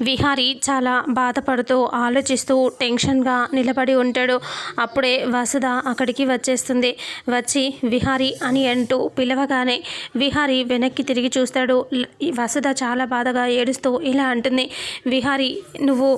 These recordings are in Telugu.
విహారి చాలా బాధపడుతూ ఆలోచిస్తూ టెన్షన్గా నిలబడి ఉంటాడు. అప్పుడే వసుధ అక్కడికి వచ్చేస్తుంది. వచ్చి విహారి అని అంటూ పిలవగానే విహారి వెనక్కి తిరిగి చూస్తాడు. వసుధ చాలా బాధగా ఏడుస్తూ ఇలా అంటుంది. విహారి నువ్వు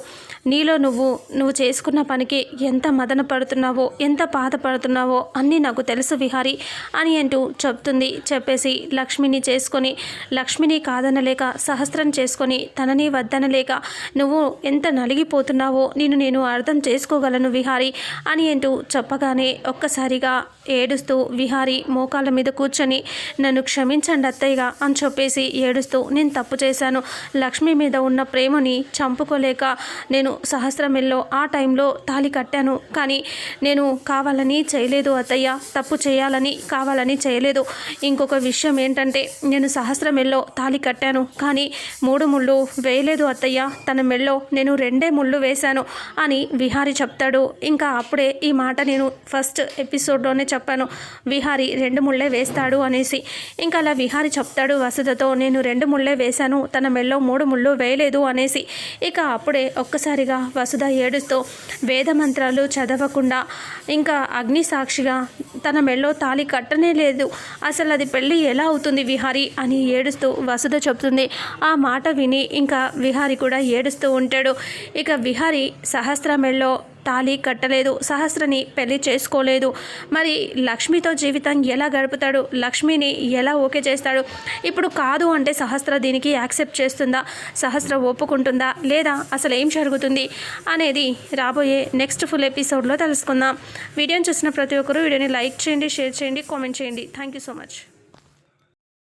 నీలో నువ్వు నువ్వు చేసుకున్న పనికి ఎంత మదన పడుతున్నావో ఎంత బాధపడుతున్నావో అన్నీ నాకు తెలుసు విహారి అని అంటూ చెప్తుంది. చెప్పేసి లక్ష్మిని చేసుకొని లక్ష్మిని కాదనలేక సహస్రం చేసుకొని తనని వద్దనలేక నువ్వు ఎంత నలిగిపోతున్నావో నేను నేను అర్థం చేసుకోగలను విహారి అని అంటూ చెప్పగానే ఒక్కసారిగా ఏడుస్తూ విహారి మోకాళ్ళ మీద కూర్చొని నన్ను క్షమించండి అత్తయ్యగా అని చెప్పేసి ఏడుస్తూ నేను తప్పు చేశాను. లక్ష్మి మీద ఉన్న ప్రేమని చంపుకోలేక నేను సహస్రమిల్లో ఆ టైంలో తాళి కట్టాను. కానీ నేను కావాలని చేయలేదు అత్తయ్య. తప్పు చేయాలని కావాలని చేయలేదు. ఇంకొక విషయం ఏంటంటే నేను సహస్రమిల్లో తాళి కట్టాను. కానీ మూడు ముళ్ళు వేయలేదు అత్తయ్య. తన మెల్లో నేను రెండే ముళ్ళు వేశాను అని విహారి చెప్తాడు. ఇంకా అప్పుడే ఈ మాట నేను ఫస్ట్ ఎపిసోడ్లోనే చెప్పాను. విహారి రెండు ముళ్ళే వేస్తాడు అనేసి. ఇంకా అలా విహారి చెప్తాడు వసుధతో నేను రెండు ముళ్ళే వేశాను తన మెల్లో మూడు ముళ్ళు వేయలేదు అనేసి. ఇక అప్పుడే ఒక్కసారిగా వసుధ ఏడుస్తూ వేద మంత్రాలు చదవకుండా ఇంకా అగ్ని సాక్షిగా తన మెల్లో తాళి కట్టనే లేదు. అసలు అది పెళ్ళి ఎలా అవుతుంది విహారి? అని ఏడుస్తూ వసుధ చెప్తుంది. ఆ మాట విని ఇంకా విహారి కూడా కూడా ఏడుస్తూ ఉంటాడు. ఇక విహారి సహస్రమెళ్ళో తాళి కట్టలేదు. సహస్రని పెళ్ళి చేసుకోలేదు. మరి లక్ష్మితో జీవితం ఎలా గడుపుతాడు? లక్ష్మిని ఎలా ఓకే చేస్తాడు? ఇప్పుడు కాదు అంటే సహస్ర దీనికి యాక్సెప్ట్ చేస్తుందా? సహస్ర ఒప్పుకుంటుందా? లేదా అసలు ఏం జరుగుతుంది? అనేది రాబోయే నెక్స్ట్ ఫుల్ ఎపిసోడ్లో తెలుసుకుందాం. వీడియోని చూసిన ప్రతి ఒక్కరూ వీడియోని లైక్ చేయండి షేర్ చేయండి కామెంట్ చేయండి. Thank you so much.